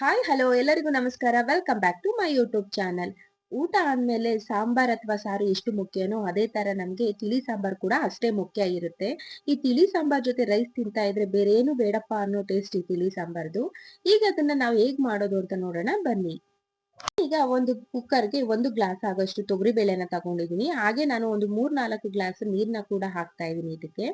Hi hello ಎಲ್ಲರಿಗೂ ನಮಸ್ಕಾರ. Welcome back to my YouTube channel ಊಟ ಆದ್ಮೇಲೆ ಸಾಂಬಾರ್ ಅಥವಾ ಸಾರು ಎಷ್ಟು ಮುಖ್ಯನೋ ಅದೇ ತರ ನಮ್ಗೆ ತಿಳಿ ಸಾಂಬಾರ್ ಕೂಡ ಅಷ್ಟೇ ಮುಖ್ಯ ಇರುತ್ತೆ. ಈ ತಿಳಿ ಸಾಂಬಾರ್ ಜೊತೆ ರೈಸ್ ತಿಂತಾ ಇದ್ರೆ ಬೇರೆ ಏನು ಬೇಡಪ್ಪ ಅನ್ನೋ ಟೇಸ್ಟ್ ಈ ತಿಳಿ ಸಾಂಬಾರ್ದು. ಈಗ ಅದನ್ನ ನಾವು ಹೇಗ್ ಮಾಡೋದು ಅಂತ ನೋಡೋಣ, ಬನ್ನಿ. ಈಗ ಒಂದು ಕುಕ್ಕರ್ಗೆ ಒಂದು ಗ್ಲಾಸ್ ಆಗೋಷ್ಟು ತೊಗರಿ ಬೇಳೆನ ತಗೊಂಡಿದೀನಿ. ಹಾಗೆ ನಾನು ಒಂದು ಮೂರ್ ನಾಲ್ಕು ಗ್ಲಾಸ್ ನೀರ್ನ ಕೂಡ ಹಾಕ್ತಾ ಇದೀನಿ ಇದಕ್ಕೆ.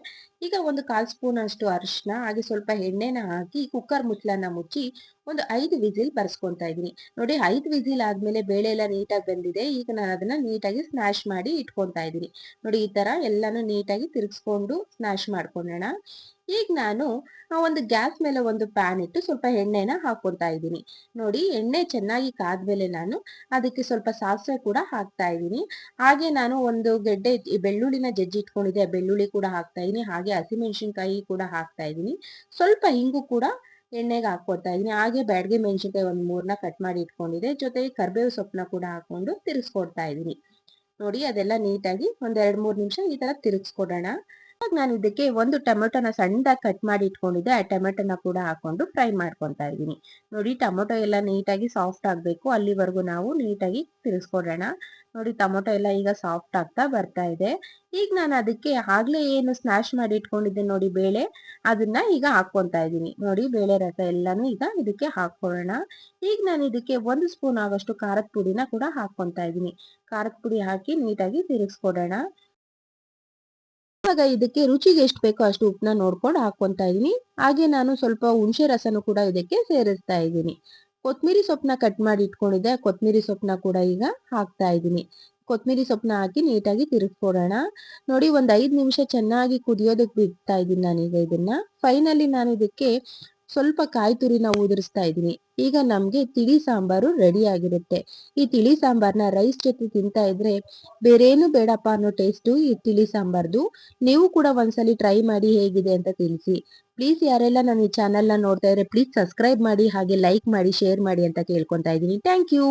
ಈಗ ಒಂದು ಕಾಲ್ ಸ್ಪೂನ್ ಅಷ್ಟು ಅರಿಶಿನ ಹಾಗೆ ಸ್ವಲ್ಪ ಎಣ್ಣೆನ ಹಾಕಿ ಕುಕ್ಕರ್ ಮುಚ್ಚಲನ್ನ ಮುಚ್ಚಿ ಒಂದು ಐದು ವಿಸಿಲ್ ಬರ್ಸ್ಕೊಂತಾ ಇದೀನಿ ನೋಡಿ ಐದು ವಿಸಿಲ್ ಆದ್ಮೇಲೆ ಬೇಳೆ ಎಲ್ಲ ನೀಟಾಗಿ ಬಂದಿದೆ. ಈಗ ನಾನು ಅದನ್ನ ನೀಟಾಗಿ ಸ್ನಾಶ್ ಮಾಡಿ ಇಟ್ಕೊಂತಾ ಇದೀನಿ ನೋಡಿ ಈ ತರ ಎಲ್ಲಾನು ನೀಟಾಗಿ ತಿರ್ಗಿಸ್ಕೊಂಡು ಸ್ನಾಶ್ ಮಾಡ್ಕೊಳ್ಳೋಣ ಈಗ ನಾನು ಒಂದು ಗ್ಯಾಸ್ ಮೇಲೆ ಒಂದು ಪ್ಯಾನ್ ಇಟ್ಟು ಸ್ವಲ್ಪ ಎಣ್ಣೆನ ಹಾಕೊಳ್ತಾ ಇದ್ದೀನಿ. ನೋಡಿ ಎಣ್ಣೆ ಚೆನ್ನಾಗಿ ಕಾದ್ಮೇಲೆ ನಾನು ಅದಕ್ಕೆ ಸ್ವಲ್ಪ ಸಾಸಿವೆ ಕೂಡ ಹಾಕ್ತಾ ಇದ್ದೀನಿ. ಹಾಗೆ ನಾನು ಒಂದು ಗೆಡ್ಡೆ ಬೆಳ್ಳುಳ್ಳಿನ ಜಜ್ಜಿ ಇಟ್ಕೊಂಡಿದ್ದೆ. ಬೆಳ್ಳುಳ್ಳಿ ಕೂಡ ಹಾಕ್ತಾ ಇದ್ದೀನಿ. ಹಾಗೆ ಹಸಿಮೆಣಸಿನ್ಕಾಯಿ ಕೂಡ ಹಾಕ್ತಾ ಇದ್ದೀನಿ. ಸ್ವಲ್ಪ ಹಿಂಗು ಕೂಡ ಎಣ್ಣೆಗೆ ಹಾಕೋತಾ ಇದೀನಿ ಹಾಗೆ ಬ್ಯಾಡ್ಗೆ ಮೆಣಸಿನ್ಕಾಯಿ ಒಂದ್ ಮೂರ್ನ ಕಟ್ ಮಾಡಿ ಇಟ್ಕೊಂಡಿದೆ. ಜೊತೆಗೆ ಕರ್ಬೇವು ಸೊಪ್ಪನ್ನ ಕೂಡ ಹಾಕೊಂಡು ತಿರ್ಗಿಸ್ಕೊಡ್ತಾ ಇದೀನಿ ನೋಡಿ ಅದೆಲ್ಲ ನೀಟಾಗಿ ಒಂದ್ ಎರಡ್ ಮೂರ್ ನಿಮಿಷ ಈ ತರ ತಿರುಗಿಸ್ಕೊಡೋಣ ನಾನು ಇದಕ್ಕೆ ಒಂದು ಟೊಮೆಟೊನ ಸಣ್ಣದಾಗಿ ಕಟ್ ಮಾಡಿ ಇಟ್ಕೊಂಡಿದ್ದೆ, ಆ ಟೊಮೆಟೊನ ಕೂಡ ಹಾಕೊಂಡು ಫ್ರೈ ಮಾಡ್ಕೊತಾ ಇದ್ದೀನಿ. ನೋಡಿ ಟೊಮೆಟೊ ಎಲ್ಲ ನೀಟಾಗಿ ಸಾಫ್ಟ್ ಆಗ್ಬೇಕು. ಅಲ್ಲಿವರೆಗೂ ನಾವು ನೀಟಾಗಿ ತಿರ್ಸ್ಕೊಡೋಣ. ನೋಡಿ ಟೊಮೊಟೊ ಎಲ್ಲ ಈಗ ಸಾಫ್ಟ್ ಆಗ್ತಾ ಬರ್ತಾ ಇದೆ. ಈಗ ನಾನು ಅದಕ್ಕೆ ಆಗ್ಲೇ ಏನು ಸ್ನಾಶ್ ಮಾಡಿ ಇಟ್ಕೊಂಡಿದ್ದೆ ನೋಡಿ ಬೇಳೆ, ಅದನ್ನ ಈಗ ಹಾಕೊಂತಾ ಇದ್ದೀನಿ. ನೋಡಿ ಬೇಳೆ ರಸ ಎಲ್ಲಾನು ಈಗ ಇದಕ್ಕೆ ಹಾಕೊಳ್ಳೋಣ ಈಗ ನಾನು ಇದಕ್ಕೆ ಒಂದು ಸ್ಪೂನ್ ಆಗೋಷ್ಟು ಖಾರದ ಪುಡಿನ ಕೂಡ ಹಾಕೊತಾ ಇದ್ದೀನಿ. ಖಾರದ ಪುಡಿ ಹಾಕಿ ನೀಟಾಗಿ ತಿರುಗಿಸ್ಕೊಡೋಣ ಇವಾಗ ಇದಕ್ಕೆ ರುಚಿಗೆ ಎಷ್ಟು ಬೇಕೋ ಅಷ್ಟು ಉಪ್ಪನ್ನ ನೋಡ್ಕೊಂಡು ಹಾಕೊಂತ ಇದೀನಿ ಹಾಗೆ ನಾನು ಸ್ವಲ್ಪ ಹುಣಸೆ ರಸನು ಕೂಡ ಇದಕ್ಕೆ ಸೇರಿಸ್ತಾ ಇದ್ದೀನಿ. ಕೊತ್ಮಿರಿ ಸೊಪ್ಪನ್ನ ಕಟ್ ಮಾಡಿ ಇಟ್ಕೊಂಡಿದ್ದೆ. ಕೊತ್ಮಿರಿ ಸೊಪ್ಪನ್ನ ಕೂಡ ಈಗ ಹಾಕ್ತಾ ಇದ್ದೀನಿ. ಕೊತ್ಮಿರಿ ಸೊಪ್ಪನ್ನ ಹಾಕಿ ನೀಟಾಗಿ ತಿರುಗಿಸ್ಕೊಡೋಣ ನೋಡಿ, ಒಂದ್ ಐದು ನಿಮಿಷ ಚೆನ್ನಾಗಿ ಕುದಿಯೋದಕ್ಕೆ ಬಿಡ್ತಾ ಇದ್ದೀನಿ ನಾನೀಗ ಇದನ್ನ. ಫೈನಲಿ ನಾನು ಇದಕ್ಕೆ ಸ್ವಲ್ಪ ಕಾಯಿ ತುರಿನ ಉದುರಿಸ್ತಾ ಇದ್ದೀನಿ ಈಗ ನಮಗೆ ತಿಳಿ ಸಾಂಬಾರು ರೆಡಿ ಆಗಿರುತ್ತೆ. ಈ ತಿಳಿ ಸಾಂಬಾರ್ನ ರೈಸ್ ಜೊತೆ ತಿಂತಾ ಇದ್ರೆ ಬೇರೇನು ಬೇಡಪ್ಪ ಅನ್ನೋ ಟೇಸ್ಟು ಈ ತಿಳಿ ಸಾಂಬಾರ್ದು. ನೀವು ಕೂಡ ಒಂದ್ಸಲಿ ಟ್ರೈ ಮಾಡಿ ಹೇಗಿದೆ ಅಂತ ತಿಳಿಸಿ. ಪ್ಲೀಸ್ ಯಾರೆಲ್ಲ ನನ್ನ ಈ ಚಾನೆಲ್ನ ನೋಡ್ತಾ ಇದ್ರೆ ಪ್ಲೀಸ್ ಸಬ್ಸ್ಕ್ರೈಬ್ ಮಾಡಿ ಹಾಗೆ ಲೈಕ್ ಮಾಡಿ ಶೇರ್ ಮಾಡಿ ಅಂತ ಕೇಳ್ಕೊತಾ ಇದ್ದೀನಿ. Thank you